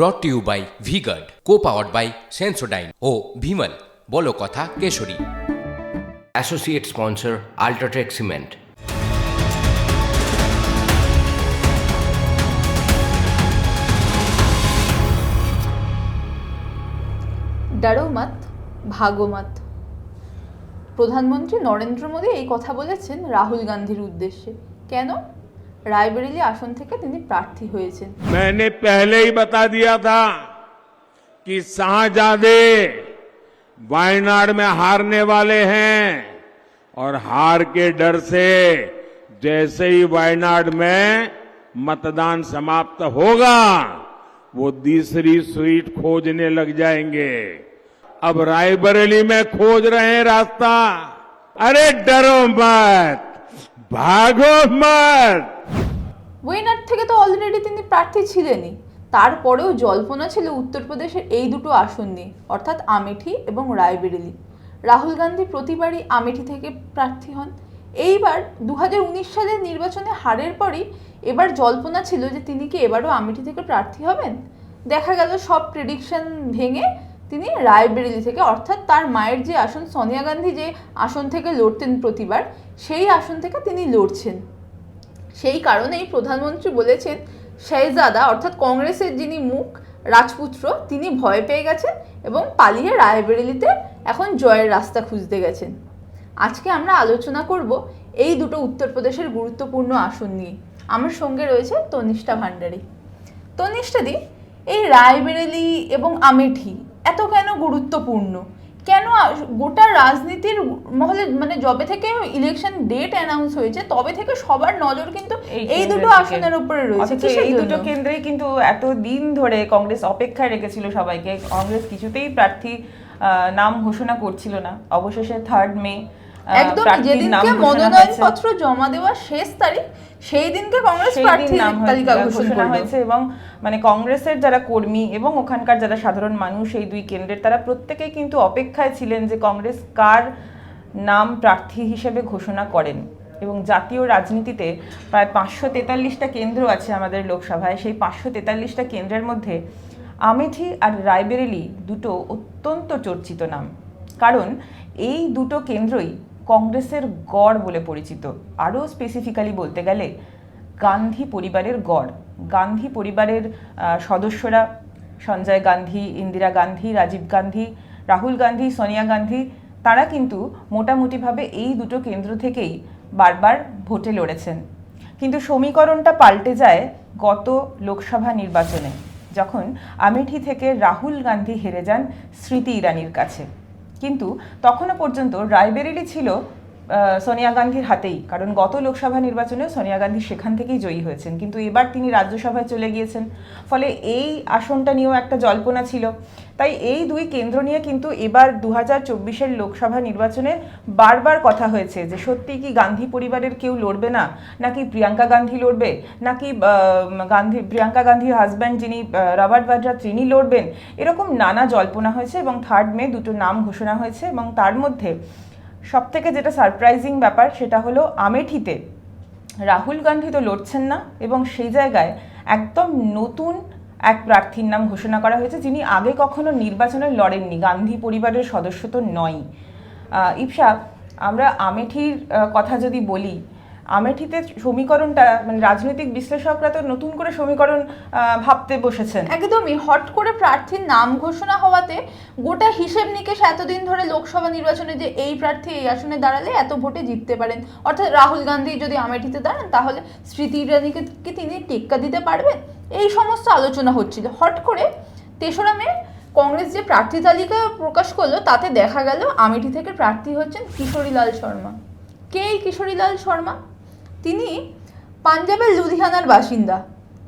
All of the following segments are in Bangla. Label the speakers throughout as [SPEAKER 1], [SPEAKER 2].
[SPEAKER 1] Brought to you by V Guard co powered by Sensodyne ও ভিমল বলো কথা Keshari. Associate sponsor UltraTech cement
[SPEAKER 2] ডারো মত ভাগো মত প্রধানমন্ত্রী নরেন্দ্র মোদী এই কথা বলেছেন রাহুল গান্ধীর উদ্দেশ্যে। কেন? রায়বেরেলি আসন থেকে তিনি প্রার্থী হয়েছেন
[SPEAKER 3] मैंने पहले ही बता दिया था कि शाहजादे वायनाड में हारने वाले हैं और हार के डर से जैसे ही वायनाड में मतदान समाप्त होगा वो तीसरी सीट खोजने लग जाएंगे अब रायबरेली में खोज रहे हैं रास्ता अरे डरो मत ভাগমার
[SPEAKER 2] ওয়েনার থেকে তো অলরেডি তিনি প্রার্থী ছিলেনই। তারপরেও জল্পনা ছিল উত্তরপ্রদেশের এই দুটো আসন নিয়ে, অর্থাৎ আমেঠি এবং রায়বেরেলি। রাহুল গান্ধী প্রতিবারই আমেঠি থেকে প্রার্থী হন। এইবার দু হাজার উনিশ সালের নির্বাচনে হারের পরই এবার জল্পনা ছিল যে তিনি কি এবারও আমেঠি থেকে প্রার্থী হবেন? দেখা গেল সব প্রেডিকশন ভেঙে তিনি রায়বেরেলি থেকে, অর্থাৎ তার মায়ের যে আসন, সোনিয়া গান্ধী যে আসন থেকে লড়তেন প্রতিবার, সেই আসন থেকে তিনি লড়ছেন। সেই কারণেই প্রধানমন্ত্রী বলেছেন, শেহজাদা অর্থাৎ কংগ্রেসের যিনি মুখ, রাজপুত্র, তিনি ভয় পেয়ে গেছেন এবং পালিয়ে রায়বেরেলিতে এখন জয়ের রাস্তা খুঁজতে গেছেন। আজকে আমরা আলোচনা করব এই দুটো উত্তরপ্রদেশের গুরুত্বপূর্ণ আসন নিয়ে। আমার সঙ্গে রয়েছে তনিষ্ঠা ভান্ডারী তনিষ্ঠাদি, এই রায়বেরেলি এবং আমেঠি এত কেন গুরুত্বপূর্ণ? কেন গোটা রাজনীতির মহলে মানে যবে থেকে ইলেকশন ডেট অ্যানাউন্স হয়েছে তবে থেকে সবার নজর কিন্তু এই দুটো। আসনের উপরে রয়েছে
[SPEAKER 4] এই দুটো
[SPEAKER 2] কেন্দ্রে
[SPEAKER 4] কেন্দ্রেই কিন্তু এত দিন ধরে কংগ্রেস অপেক্ষায় রেখেছিল সবাইকে। কংগ্রেস কিছুতেই প্রার্থী নাম ঘোষণা করছিল না। অবশেষে থার্ড মে
[SPEAKER 2] একদম যেদিনকে মনোনয়নপত্র জমা দেওয়ার শেষ তারিখ সেই দিনকে কংগ্রেস প্রার্থী তালিকা ঘোষণা
[SPEAKER 4] ঘোষণা হয়েছে এবং মানে কংগ্রেসের যারা কর্মী এবং ওখানকার যারা সাধারণ মানুষ এই দুই কেন্দ্রের তারা প্রত্যেকেই কিন্তু অপেক্ষায় ছিলেন যে কংগ্রেস কার নাম প্রার্থী হিসেবে ঘোষণা করেন। এবং জাতীয় রাজনীতিতে প্রায় পাঁচশো তেতাল্লিশটা কেন্দ্র আছে আমাদের লোকসভায়। সেই পাঁচশো তেতাল্লিশটা কেন্দ্রের মধ্যে আমেঠি আর রায়বেরেলি দুটো অত্যন্ত চর্চিত নাম। কারণ এই দুটো কেন্দ্রই কংগ্রেসের গড় বলে পরিচিত। আরও স্পেসিফিক্যালি বলতে গেলে গান্ধী পরিবারের গড়। গান্ধী পরিবারের সদস্যরা সঞ্জয় গান্ধী, ইন্দিরা গান্ধী, রাজীব গান্ধী, রাহুল গান্ধী, সোনিয়া গান্ধী, তারা কিন্তু মোটামুটিভাবে এই দুটো কেন্দ্র থেকেই বারবার ভোটে লড়েছেন। কিন্তু সমীকরণটা পাল্টে যায় গত লোকসভা নির্বাচনে, যখন আমেঠি থেকে রাহুল গান্ধী হেরে যান স্মৃতি ইরানির কাছে। কিন্তু তখনও পর্যন্ত রায়বেরেলি ছিল সোনিয়া গান্ধীর হাতেই। কারণ গত লোকসভা নির্বাচনে সোনিয়া গান্ধী সেখান থেকেই জয়ী হয়েছেন। কিন্তু এবার তিনি রাজ্যসভায় চলে গিয়েছেন। ফলে এই আসনটা নিয়েও একটা জল্পনা ছিল। তাই এই দুই কেন্দ্র নিয়ে কিন্তু এবার দু হাজার চব্বিশের লোকসভা নির্বাচনে বারবার কথা হয়েছে যে সত্যি কি গান্ধী পরিবারের কেউ লড়বে না? নাকি প্রিয়াঙ্কা গান্ধী লড়বে? নাকি গান্ধী, প্রিয়াঙ্কা গান্ধীর হাজব্যান্ড যিনি রবার্ট বাড্রা, তিনি লড়বেন? এরকম নানা জল্পনা হয়েছে এবং থার্ড মে দুটো নাম ঘোষণা হয়েছে এবং তার মধ্যে সব থেকে যেটা সারপ্রাইজিং ব্যাপার সেটা হলো আমেঠিতে রাহুল গান্ধী তো লড়ছেন না এবং সেই জায়গায় একদম নতুন এক প্রার্থীর নাম ঘোষণা করা হয়েছে যিনি আগে কখনো নির্বাচনে লড়েননি। গান্ধী পরিবারের সদস্য তো নয় ইপসা আমরা আমেঠির কথা যদি বলি আমেঠিতে সমীকরণটা মানে রাজনৈতিক বিশ্লেষকরা তো নতুন করে সমীকরণ ভাবতে বসেছেন।
[SPEAKER 2] একদমই, হট করে প্রার্থীর নাম ঘোষণা হওয়াতে গোটা হিসেব নিকেশ এতদিন ধরে লোকসভা নির্বাচনে যে এই প্রার্থী এই আসনে দাঁড়ালে এত ভোটে জিততে পারেন। অর্থাৎ রাহুল গান্ধী যদি আমেঠিতে দাঁড়ান, তাহলে স্মৃতি ইরানিকে কি তিনি টেক্কা দিতে পারবেন? এই সমস্ত আলোচনা হচ্ছিল। হট করে তেসরা মে কংগ্রেস যে প্রার্থী তালিকা প্রকাশ করল, তাতে দেখা গেল আমেঠি থেকে প্রার্থী হচ্ছেন কিশোরীলাল শর্মা। কে এই কিশোরীলাল শর্মা? তিনি পাঞ্জাবের লুধিয়ানার বাসিন্দা।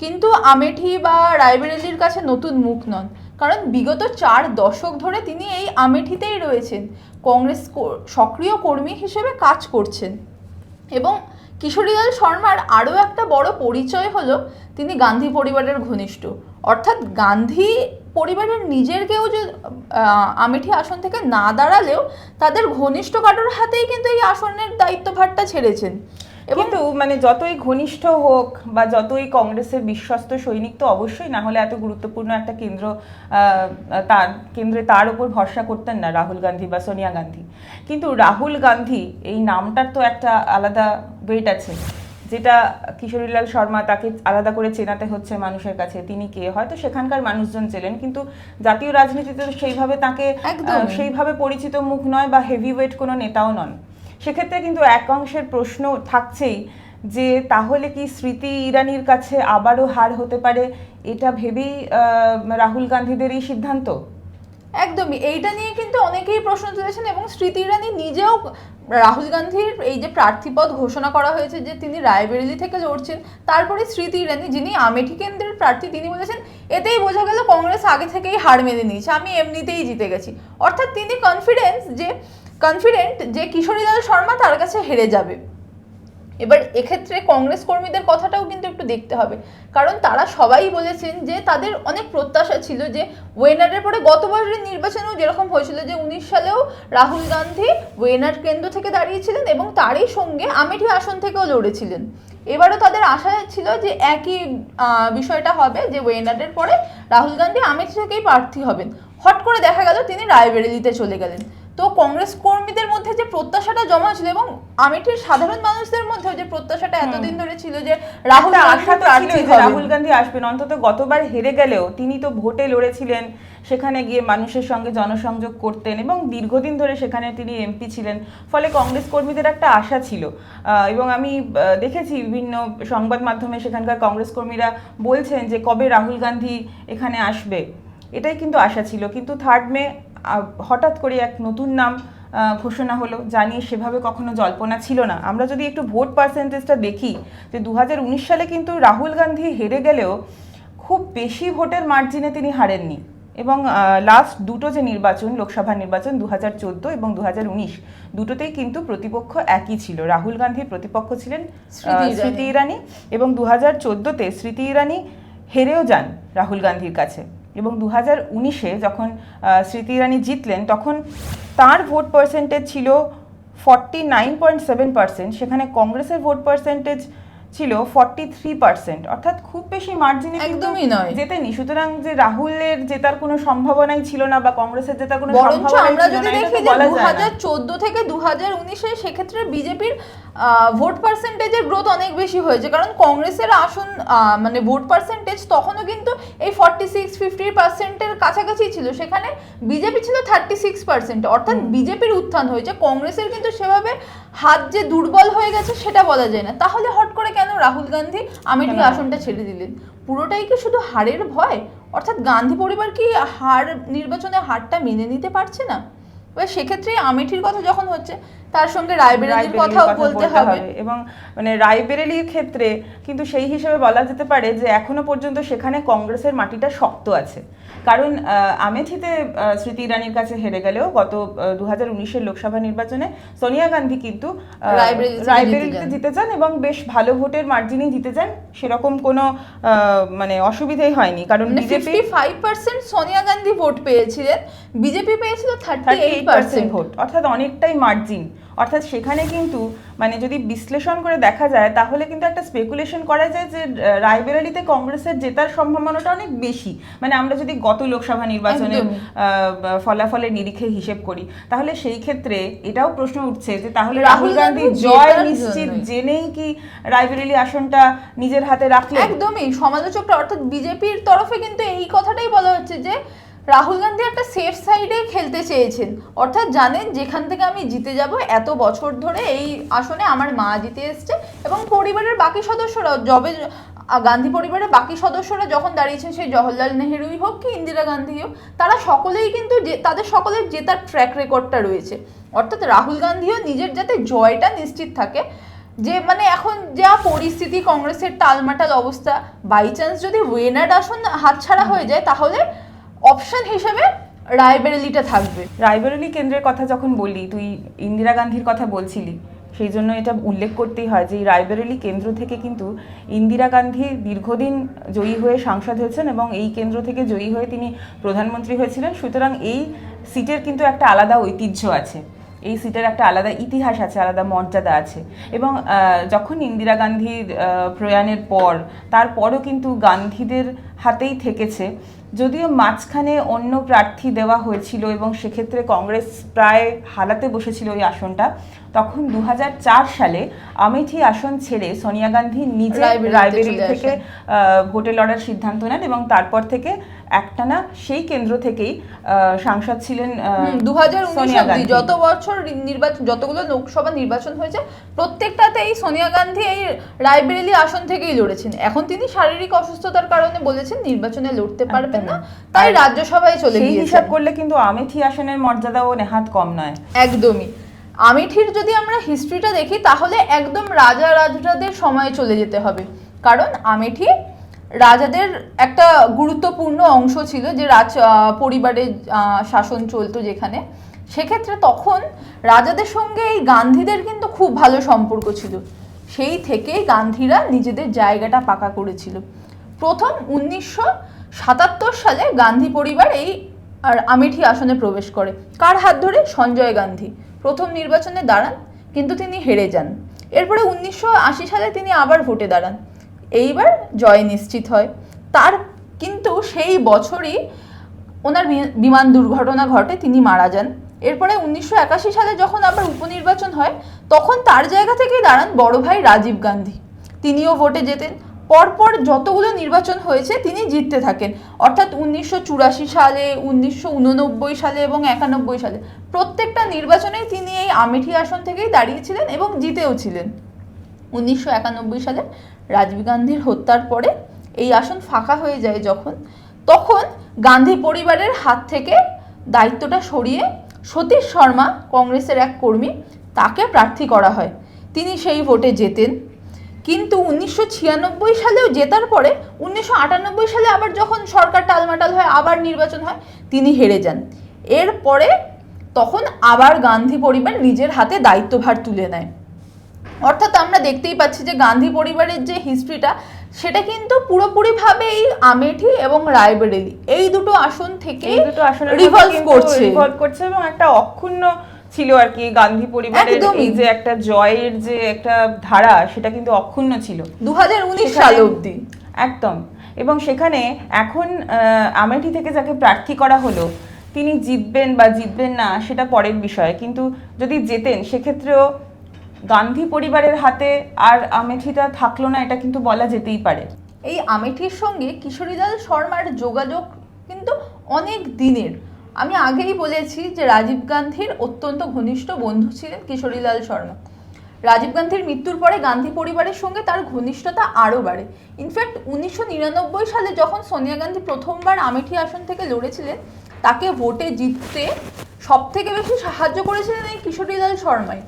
[SPEAKER 2] কিন্তু আমেঠি বা রায়বেরেলির কাছে নতুন মুখ নন। কারণ বিগত চার দশক ধরে তিনি এই আমেঠিতেই রয়েছেন। কংগ্রেস সক্রিয় কর্মী হিসেবে কাজ করছেন। এবং কিশোরীলাল শর্মার আরও একটা বড় পরিচয় হলো তিনি গান্ধী পরিবারের ঘনিষ্ঠ। অর্থাৎ গান্ধী পরিবারের নিজের কেউ যে আমেঠি আসন থেকে না দাঁড়ালেও তাদের ঘনিষ্ঠ কারোর হাতেই কিন্তু এই আসনের দায়িত্বভারটা ছেড়েছেন।
[SPEAKER 4] কিন্তু মানে যতই ঘনিষ্ঠ হোক বা যতই কংগ্রেসের বিশ্বস্ত সৈনিক তো অবশ্যই না হলে এত গুরুত্বপূর্ণ একটা কেন্দ্র আহ, তার কেন্দ্রে তার উপর ভরসা করতেন না রাহুল গান্ধী বা সোনিয়া গান্ধী। কিন্তু রাহুল গান্ধী এই নামটার তো একটা আলাদা ওয়েট আছে যেটা কিশোরীলাল শর্মা তাকে আলাদা করে চেনাতে হচ্ছে মানুষের কাছে। তিনি কে? হয়তো সেখানকার মানুষজন ছিলেন কিন্তু জাতীয় রাজনীতিতে তো সেইভাবে তাকে। সেইভাবে পরিচিত মুখ নয় বা হেভি ওয়েট কোনো নেতাও নন। সেক্ষেত্রে কিন্তু এক অংশের প্রশ্ন থাকছেই যে তাহলে কি স্মৃতি ইরানির কাছে আবারও হার হতে পারে? এটা ভেবেই রাহুল গান্ধীদের এই সিদ্ধান্ত?
[SPEAKER 2] একদমই। এইটা নিয়ে কিন্তু অনেকেই প্রশ্ন তুলেছেন এবং স্মৃতি ইরানি নিজেও রাহুল গান্ধীর এই যে প্রার্থীপদ ঘোষণা করা হয়েছে যে তিনি রায়বেরেলি থেকে লড়ছেন, তারপরে স্মৃতি ইরানি যিনি আমেঠি কেন্দ্রের প্রার্থী, তিনি বলেছেন, এতেই বোঝা গেল কংগ্রেস আগে থেকেই হার মেনে নিয়েছে, আমি এমনিতেই জিতে গেছি। অর্থাৎ তিনি কনফিডেন্স যে কনফিডেন্ট যে কিশোরীলাল শর্মা তার কাছে হেরে যাবে। এবার এক্ষেত্রে কংগ্রেস কর্মীদের কথাটাও কিন্তু একটু দেখতে হবে। কারণ তারা সবাই বলেছেন যে তাদের অনেক প্রত্যাশা ছিল যে ওয়েনারের পরে গত বছরের নির্বাচনেও যেরকম হয়েছিল যে উনিশ সালেও রাহুল গান্ধী ওয়েনার কেন্দ্র থেকে দাঁড়িয়েছিলেন এবং তারই সঙ্গে আমেঠি আসন থেকেও লড়েছিলেন। এবারও তাদের আশা ছিল যে একই বিষয়টা হবে যে ওয়েনারের পরে রাহুল গান্ধী আমেঠি থেকেই প্রার্থী হবেন। হট করে দেখা গেল তিনি রায়বেরেলিতে চলে গেলেন। তো কংগ্রেস কর্মীদের মধ্যে যে প্রত্যাশাটা জমা ছিল এবং আমেঠির সাধারণ মানুষদের মধ্যে যে প্রত্যাশাটা এতদিন ধরে ছিল যে রাহুল
[SPEAKER 4] একটা
[SPEAKER 2] গান্ধী
[SPEAKER 4] আশা তো
[SPEAKER 2] প্রার্থী
[SPEAKER 4] ছিল রাহুল গান্ধী আসবেন অন্তত গতবার হেরে গেলেও তিনি তো ভোটে লড়েছিলেন সেখানে গিয়ে মানুষের সঙ্গে জনসংযোগ করতেন এবং দীর্ঘদিন ধরে সেখানে তিনি এমপি ছিলেন ফলে কংগ্রেস কর্মীদের একটা আশা ছিল। এবং আমি দেখেছি বিভিন্ন সংবাদ মাধ্যমে সেখানকার কংগ্রেস কর্মীরা বলছেন যে কবে রাহুল গান্ধী এখানে আসবে এটাই কিন্তু আশা ছিল। কিন্তু থার্ড মে হঠাৎ করে এক নতুন নাম ঘোষণা হলো জানিয়ে সেভাবে কখনো জল্পনা ছিল না। আমরা যদি একটু ভোট পার্সেন্টেজটা দেখি যে দু হাজার উনিশ সালে কিন্তু রাহুল গান্ধী হেরে গেলেও খুব বেশি ভোটের মার্জিনে তিনি হারেননি। এবং লাস্ট দুটো যে নির্বাচন লোকসভা নির্বাচন দু হাজার চোদ্দ এবং দু হাজার উনিশ দুটোতেই কিন্তু প্রতিপক্ষ একই ছিল। রাহুল গান্ধীর প্রতিপক্ষ ছিলেন।
[SPEAKER 2] স্মৃতি ইরানি।
[SPEAKER 4] এবং দু হাজার চোদ্দোতে স্মৃতি ইরানি হেরেও যান রাহুল গান্ধীর কাছে। এবং দু হাজার উনিশে যখন স্মৃতি ইরানি জিতলেন, তখন তার ভোট পার্সেন্টেজ ছিল forty nine point seven percent সেখানে কংগ্রেসের ভোট পার্সেন্টেজ ছিল ফর্টি থ্রি পার্সেন্ট অর্থাৎ খুব বেশি মার্জিনে
[SPEAKER 2] একদমই নয়।
[SPEAKER 4] জেতেনি। সুতরাং যে রাহুলের জেতার কোনো সম্ভাবনাই ছিল না বা কংগ্রেসের জেতার কোনো
[SPEAKER 2] বরঞ্চ
[SPEAKER 4] সম্ভাবনাই
[SPEAKER 2] আমরা যদি দেখি যে দু হাজার চোদ্দ থেকে দু হাজার উনিশে সেক্ষেত্রে বিজেপির ভোট পার্সেন্টেজের গ্রোথ অনেক বেশি হয়েছে। কারণ কংগ্রেসের আসন মানে ভোট পার্সেন্টেজ তখনও কিন্তু এই ফর্টি সিক্স ফিফটি পার্সেন্টের কাছাকাছি ছিল। সেখানে বিজেপি ছিল থার্টি সিক্স পার্সেন্ট অর্থাৎ বিজেপির উত্থান হয়েছে। কংগ্রেসের কিন্তু সেভাবে হাত যে দুর্বল হয়ে গেছে সেটা বলা যায় না। তাহলে হট করে কেন রাহুল গান্ধী আমেঠি? আসনটা ছেড়ে দিলেন? পুরোটাই কি শুধু হারের ভয়? অর্থাৎ গান্ধী পরিবার কি হার নির্বাচনে হারটা মেনে নিতে পারছে না? এবার সেক্ষেত্রে আমেঠির কথা যখন হচ্ছে তার সঙ্গে রায়বেরেলির কথাও বলতে হবে।
[SPEAKER 4] এবং মানে রায়বেরেলির ক্ষেত্রে কিন্তু সেই হিসেবে বলা যেতে পারে যে এখনও পর্যন্ত সেখানে কংগ্রেসের মাটিটা শক্ত আছে। কারণ আমেথিতে স্মৃতি ইরানির কাছে হেরে গেলেও গত দু হাজার উনিশের লোকসভা নির্বাচনে সোনিয়া গান্ধী কিন্তু রায়বেরেলিতে
[SPEAKER 2] জিতে যান।
[SPEAKER 4] এবং বেশ ভালো ভোটের মার্জিনেই জিতে যান। সেরকম কোনো মানে অসুবিধাই হয়নি। কারণ
[SPEAKER 2] মানে BJP five percent Sonia Gandhi vote পেয়েছিলেন। বিজেপি পেয়েছিল থার্টি এইট পার্সেন্ট
[SPEAKER 4] ভোট। অর্থাৎ অনেকটাই মার্জিন। অর্থাৎ সেখানে কিন্তু মানে যদি বিশ্লেষণ করে দেখা যায় তাহলে কিন্তু একটা স্পেকুলেশন করা যায় যে রায়বেরেলিতে কংগ্রেসের জেতার সম্ভাবনাটা অনেক বেশি। মানে আমরা যদি গত লোকসভা নির্বাচনে
[SPEAKER 2] একদমই।
[SPEAKER 4] ফলাফলের নিরিখে হিসেব করি তাহলে সেই ক্ষেত্রে এটাও প্রশ্ন উঠছে যে তাহলে
[SPEAKER 2] রাহুল
[SPEAKER 4] গান্ধী
[SPEAKER 2] গান্ধী
[SPEAKER 4] জয় নিশ্চিত জেনেই কি রায়বেরেলি আসনটা নিজের হাতে রাখলেন?
[SPEAKER 2] একদমই। সমালোচকরা অর্থাৎ বিজেপির তরফে কিন্তু এই কথাটাই বলা হচ্ছে যে রাহুল গান্ধী একটা সেফ সাইডে খেলতে চেয়েছেন। অর্থাৎ জানেন যেখান থেকে আমি জিতে যাব এত বছর ধরে এই আসনে আমার মা জিতে এসছে এবং পরিবারের বাকি সদস্যরা যবে গান্ধী পরিবারের বাকি সদস্যরা যখন দাঁড়িয়েছেন সেই জওহরলাল নেহেরুই হোক কি ইন্দিরা গান্ধী হোক, তারা সকলেই কিন্তু যে- তাদের সকলের জেতার ট্র্যাক রেকর্ডটা রয়েছে। অর্থাৎ রাহুল গান্ধীও নিজের যাতে জয়টা নিশ্চিত থাকে, যে মানে এখন যা পরিস্থিতি, কংগ্রেসের টালমাটাল অবস্থা বাই চান্স যদি ওয়েনার আসন হাতছাড়া হয়ে যায়, তাহলে অপশন হিসেবে রায়বেরেলিটা থাকবে।
[SPEAKER 4] রায়বেরেলি কেন্দ্রের কথা যখন বললি তুই ইন্দিরা গান্ধীর কথা বলছিলি, সেই জন্য এটা উল্লেখ করতেই হয় যে রায়বেরেলি কেন্দ্র থেকে কিন্তু ইন্দিরা গান্ধী দীর্ঘদিন জয়ী হয়ে সাংসদ হয়েছেন এবং এই কেন্দ্র থেকে জয়ী হয়ে তিনি প্রধানমন্ত্রী হয়েছিলেন। সুতরাং এই সিটের কিন্তু একটা আলাদা ঐতিহ্য আছে। এই সিটের একটা আলাদা ইতিহাস আছে, আলাদা মর্যাদা আছে। এবং যখন ইন্দিরা গান্ধীর প্রয়াণের পর, তারপরও কিন্তু গান্ধীদের হাতেই থেকেছে। যদিও মাঝখানে অন্য প্রার্থী দেওয়া হয়েছিল এবং সেক্ষেত্রে কংগ্রেস প্রায় হালাতে বসেছিল ওই আসনটা তখন দু হাজার চার সালে আমেঠি আসন ছেড়ে সোনিয়া গান্ধী নিজে রায়বেরিলি থেকে ভোটে লড়ার সিদ্ধান্ত নেন এবং তারপর থেকে একটানা সেই কেন্দ্র থেকেই আহ, সাংসদ ছিলেন
[SPEAKER 2] দু। যত বছর নির্বাচন যতগুলো লোকসভা নির্বাচন হয়েছে প্রত্যেকটাতে এই সোনিয়া গান্ধী এই রায়বেরেলি আসন থেকেই লড়েছেন। এখন তিনি শারীরিক অসুস্থতার কারণে বলেছেন নির্বাচনে লড়তে পারবেন না তাই রাজ্যসভায় চলে গিয়েছেন।
[SPEAKER 4] হিসাব করলে কিন্তু আমেঠি আসনের মর্যাদাও নেহাত কম নয়।
[SPEAKER 2] একদমই। আমেঠির যদি আমরা হিস্ট্রিটা দেখি তাহলে একদম রাজা রাজরাদের সময়ে চলে যেতে হবে। কারণ আমেঠি রাজাদের একটা গুরুত্বপূর্ণ অংশ ছিল যে রাজ পরিবারের শাসন চলতো যেখানে। সেক্ষেত্রে তখন রাজাদের সঙ্গে এই গান্ধীদের কিন্তু খুব ভালো সম্পর্ক ছিল। সেই থেকেই গান্ধীরা নিজেদের জায়গাটা পাকা করেছিল। প্রথম উনিশশো সাতাত্তর সালে গান্ধী পরিবার এই আর আমেঠি আসনে প্রবেশ করে। কার হাত ধরে? সঞ্জয় গান্ধী। প্রথম নির্বাচনে দাঁড়ান, কিন্তু তিনি হেরে যান। এরপরে উনিশশো আশি সালে তিনি আবার ভোটে দাঁড়ান। এইবার জয় নিশ্চিত হয়। তার কিন্তু সেই বছরই ওনার বিমান দুর্ঘটনা ঘটে, তিনি মারা যান। এরপরে উনিশশো একাশি সালে যখন আবার উপনির্বাচন হয়, তখন তার জায়গা থেকেই দাঁড়ান বড় ভাই রাজীব গান্ধী। তিনিও ভোটে যেতেন পরপর যতগুলো নির্বাচন হয়েছে তিনি জিততে থাকেন। অর্থাৎ উনিশশো চুরাশি সালে, উনিশশো উননব্বই সালে এবং একানব্বই সালে। প্রত্যেকটা নির্বাচনেই তিনি এই আমেঠি আসন থেকেই দাঁড়িয়েছিলেন এবং জিতেও ছিলেন। উনিশশো একানব্বই সালে রাজীব গান্ধীর হত্যার পরে এই আসন ফাঁকা হয়ে যায় যখন। তখন গান্ধী পরিবারের হাত থেকে দায়িত্বটা সরিয়ে সতীশ শর্মা কংগ্রেসের এক কর্মী তাকে প্রার্থী করা হয়। তিনি সেই ভোটে জেতেন। কিন্তু উনিশশো ছিয়ানব্বই সালেও জেতার পরে উনিশশো আটানব্বই সালে আবার যখন সরকার টালমাটাল হয় আবার নির্বাচন হয় তিনি হেরে যান। এরপরে তখন আবার গান্ধী পরিবার নিজের হাতে দায়িত্বভার তুলে নেয়। অর্থাৎ আমরা দেখতেই পাচ্ছি যে গান্ধী পরিবারের যে হিস্ট্রিটা সেটা কিন্তু পুরোপুরিভাবে এই আমেঠি এবং রায়বেরেলি। এই দুটো আসন থেকে
[SPEAKER 4] এই দুটো আসন
[SPEAKER 2] রিভলভ করছে।
[SPEAKER 4] রিভলভ করছে এবং একটা অক্ষুণ্ণ ছিল আর কি গান্ধী পরিবারের এই যে একটা জয়ের যে একটা ধারা সেটা কিন্তু অক্ষুণ্ণ ছিল।
[SPEAKER 2] দু হাজার উনিশ সাল অবধি।
[SPEAKER 4] একদম। এবং সেখানে এখন আমেঠি থেকে যাকে প্রার্থী করা হলো তিনি জিতবেন বা জিতবেন না সেটা পরের বিষয়। কিন্তু যদি জেতেন সেক্ষেত্রেও গান্ধী পরিবারের হাতে আর আমেঠিটা থাকল না এটা কিন্তু বলা যেতেই পারে।
[SPEAKER 2] এই আমেঠির সঙ্গে কিশোরীলাল শর্মার যোগাযোগ কিন্তু অনেক দিনের। আমি আগেই বলেছি যে রাজীব গান্ধীর অত্যন্ত ঘনিষ্ঠ বন্ধু ছিলেন কিশোরীলাল শর্মা। রাজীব গান্ধীর মৃত্যুর পরে গান্ধী পরিবারের সঙ্গে তার ঘনিষ্ঠতা আরও বাড়ে। ইনফ্যাক্ট উনিশশো নিরানব্বই সালে যখন সোনিয়া গান্ধী প্রথমবার আমেঠি আসন থেকে লড়েছিলেন, তাকে ভোটে জিততে সব থেকে বেশি সাহায্য করেছিলেন এই কিশোরীলাল শর্মাই।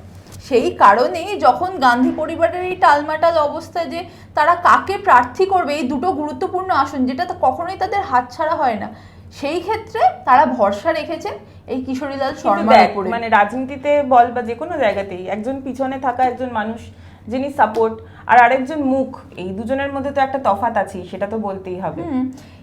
[SPEAKER 2] সেই কারণেই যখন গান্ধী পরিবারের এই টালমাটাল অবস্থা যে তারা কাকে প্রার্থী করবে, এই দুটো গুরুত্বপূর্ণ আসন, যেটা কখনোই তাদের হাতছাড়া হয় না। সেই ক্ষেত্রে তারা ভরসা রেখেছেন এই কিশোরীলাল শর্মার উপরে
[SPEAKER 4] মানে রাজনীতিতে বল বা যে কোনো জায়গাতেই একজন পিছনে থাকা একজন মানুষ যিনি সাপোর্ট আর আরেকজন মুখ এই দুজনের মধ্যে তো একটা তফাৎ আছে সেটা তো বলতেই হবে।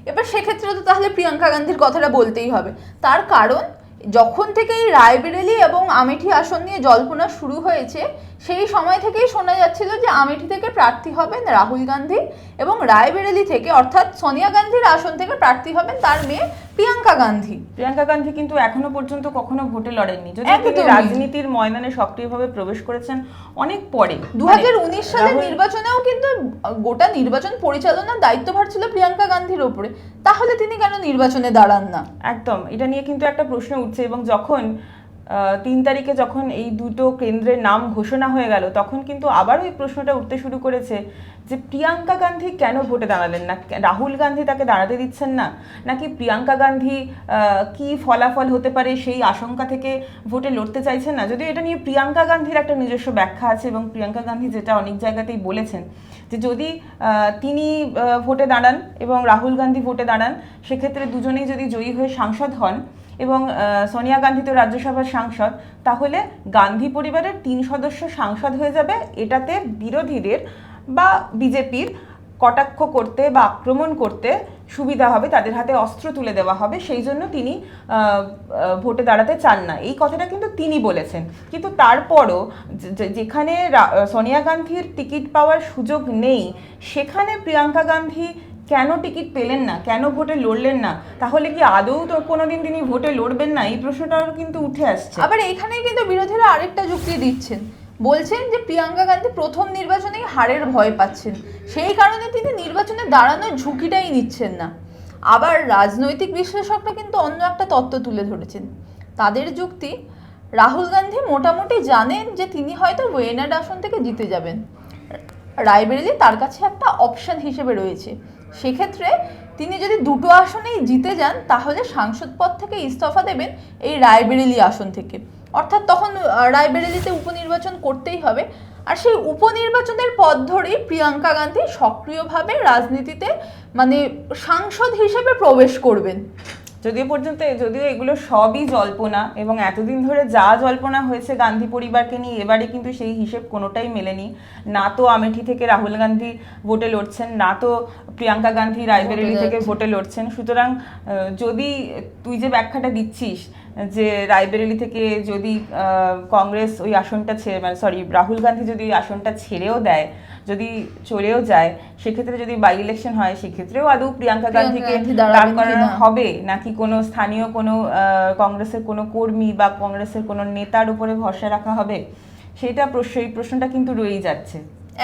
[SPEAKER 2] এবার সেক্ষেত্রে তো তাহলে প্রিয়াঙ্কা গান্ধীর কথাটা বলতেই হবে তার কারণ যখন থেকে এই রায়বেরেলি এবং আমেঠি আসন নিয়ে জল্পনা শুরু হয়েছে সেই সময় থেকেই শোনা যাচ্ছিল যে আমেঠি থেকে প্রার্থী হবেন রাহুল গান্ধী এবং রায়বেরেলি থেকে অর্থাৎ সোনিয়া গান্ধীর আসন থেকে প্রার্থী হবেন তার মেয়ে প্রিয়াঙ্কা গান্ধী।
[SPEAKER 4] প্রিয়াঙ্কা গান্ধী কিন্তু এখনও পর্যন্ত কখনো ভোটে লড়েননি। যদি তিনি রাজনীতির ময়দানে সক্রিয়ভাবে প্রবেশ করেছেন অনেক পরে।
[SPEAKER 2] দু
[SPEAKER 4] মানে
[SPEAKER 2] উনিশ সালের নির্বাচনেও কিন্তু গোটা নির্বাচন পরিচালনার দায়িত্বভার ছিল প্রিয়াঙ্কা গান্ধীর ওপরে। তাহলে তিনি কেন নির্বাচনে দাঁড়ান না?
[SPEAKER 4] একদম। এটা নিয়ে কিন্তু একটা প্রশ্ন উঠছে এবং যখন তিন তারিখে যখন এই দুটো কেন্দ্রের নাম ঘোষণা হয়ে গেল, তখন কিন্তু আবারও এই প্রশ্নটা উঠতে শুরু করেছে যে প্রিয়াঙ্কা গান্ধী কেন ভোটে দাঁড়ালেন না? রাহুল গান্ধী তাকে দাঁড়াতে দিচ্ছেন না? নাকি প্রিয়াঙ্কা গান্ধী কি ফলাফল হতে পারে সেই আশঙ্কা থেকে ভোটে লড়তে চাইছেন না? যদিও এটা নিয়ে প্রিয়াঙ্কা গান্ধীর একটা নিজস্ব ব্যাখ্যা আছে এবং প্রিয়াঙ্কা গান্ধী যেটা অনেক জায়গাতেই বলেছেন যে যদি তিনি ভোটে দাঁড়ান এবং রাহুল গান্ধী ভোটে দাঁড়ান, সেক্ষেত্রে দুজনেই যদি জয়ী হয়ে সাংসদ হন এবং সোনিয়া গান্ধী তো রাজ্যসভার সাংসদ, তাহলে গান্ধী পরিবারের তিন সদস্য সাংসদ হয়ে যাবে। এটাতে বিরোধীদের বা বিজেপির কটাক্ষ করতে বা আক্রমণ করতে সুবিধা হবে, তাদের হাতে অস্ত্র তুলে দেওয়া হবে, সেই জন্য তিনি ভোটে দাঁড়াতে চান না। এই কথাটা কিন্তু তিনি বলেছেন। কিন্তু তারপরও যেখানে সোনিয়া গান্ধীর টিকিট পাওয়ার সুযোগ নেই, সেখানে প্রিয়াঙ্কা গান্ধী কেন টিকিট পেলেন না, কেন ভোটে লড়লেন না? তাহলে কি আদৌ তো কোনোদিন তিনি ভোটে লড়বেন না? এই প্রশ্নটাও কিন্তু উঠে আসছে।
[SPEAKER 2] আবার এখানে কিন্তু বিরোধীরা আরেকটা যুক্তি দিচ্ছেন। বলছেন যে প্রিয়াঙ্কা গান্ধী প্রথম নির্বাচনেই হারের ভয় পাচ্ছেন। সেই কারণে তিনি নির্বাচনে দাঁড়ানোর ঝুঁকিটাই নিচ্ছেন না। আবার রাজনৈতিক বিশ্লেষকরা কিন্তু অন্য একটা তত্ত্ব তুলে ধরেছেন। তাদের যুক্তি, রাহুল গান্ধী মোটামুটি জানেন যে তিনি হয়তো ওয়েনাড আসন থেকে জিতে যাবেন। রায়বেরেলি তার কাছে একটা অপশন হিসেবে রয়েছে। সেক্ষেত্রে তিনি যদি দুটো আসনেই জিতে যান, তাহলে সাংসদ পদ থেকে ইস্তফা দেবেন এই রায়বেরেলি আসন থেকে। অর্থাৎ তখন রায়বেরেলিতে উপনির্বাচন করতেই হবে। আর সেই উপনির্বাচনের পথ ধরেই প্রিয়াঙ্কা গান্ধী সক্রিয়ভাবে রাজনীতিতে মানে সাংসদ হিসেবে প্রবেশ করবেন।
[SPEAKER 4] যদিও পর্যন্ত যদিও এগুলো সবই জল্পনা এবং এতদিন ধরে যা জল্পনা হয়েছে গান্ধী পরিবারকে নিয়ে এবারে কিন্তু সেই হিসেব কোনোটাই মেলেনি। না তো আমেঠি থেকে রাহুল গান্ধী ভোটে লড়ছেন না তো প্রিয়াঙ্কা গান্ধী রায়বেরেলি থেকে ভোটে লড়ছেন। সুতরাং যদি তুই যে ব্যাখ্যাটা দিচ্ছিস যে রায়বেরেলি থেকে যদি কংগ্রেস ওই আসনটা ছেড়ে মানে সরি রাহুল গান্ধী যদি আসনটা ছেড়েও দেয় যদি চলেও যায় সেক্ষেত্রে যদি বাই ইলেকশন হয় সেক্ষেত্রেও আদৌ প্রিয়াঙ্কা গান্ধীকে দাঁড় করানো হবে? নাকি কোনো স্থানীয় কোনো কংগ্রেসের কোনো কর্মী বা কংগ্রেসের কোনো নেতার উপরে ভরসা রাখা হবে? সেটা প্রশ্ন এই প্রশ্নটা কিন্তু রয়েই যাচ্ছে।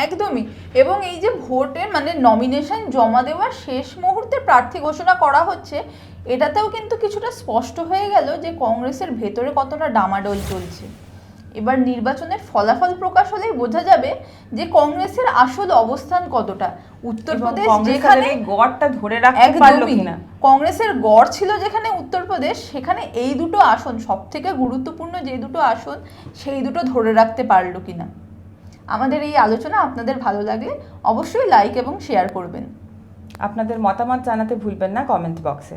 [SPEAKER 2] একদমই। এবং এই যে ভোটের মানে নমিনেশন জমা দেওয়ার শেষ মুহূর্তে প্রার্থী ঘোষণা করা হচ্ছে এটাতেও কিন্তু কিছুটা স্পষ্ট হয়ে গেল যে কংগ্রেসের ভেতরে কতটা ডামাডোল চলছে। এবার নির্বাচনের ফলাফল প্রকাশ হলেই বোঝা যাবে যে কংগ্রেসের আসল অবস্থান কতটা। উত্তরপ্রদেশ যেখানে
[SPEAKER 4] গড়টা ধরে রাখতে পারল কিনা
[SPEAKER 2] কংগ্রেসের গড় ছিল যেখানে উত্তরপ্রদেশ সেখানে এই দুটো আসন সব থেকে গুরুত্বপূর্ণ যে দুটো আসন সেই দুটো ধরে রাখতে পারল কিনা আমাদের এই আলোচনা আপনাদের ভালো লাগলে অবশ্যই লাইক এবং শেয়ার করবেন।
[SPEAKER 4] আপনাদের মতামত জানাতে ভুলবেন না কমেন্ট বক্সে।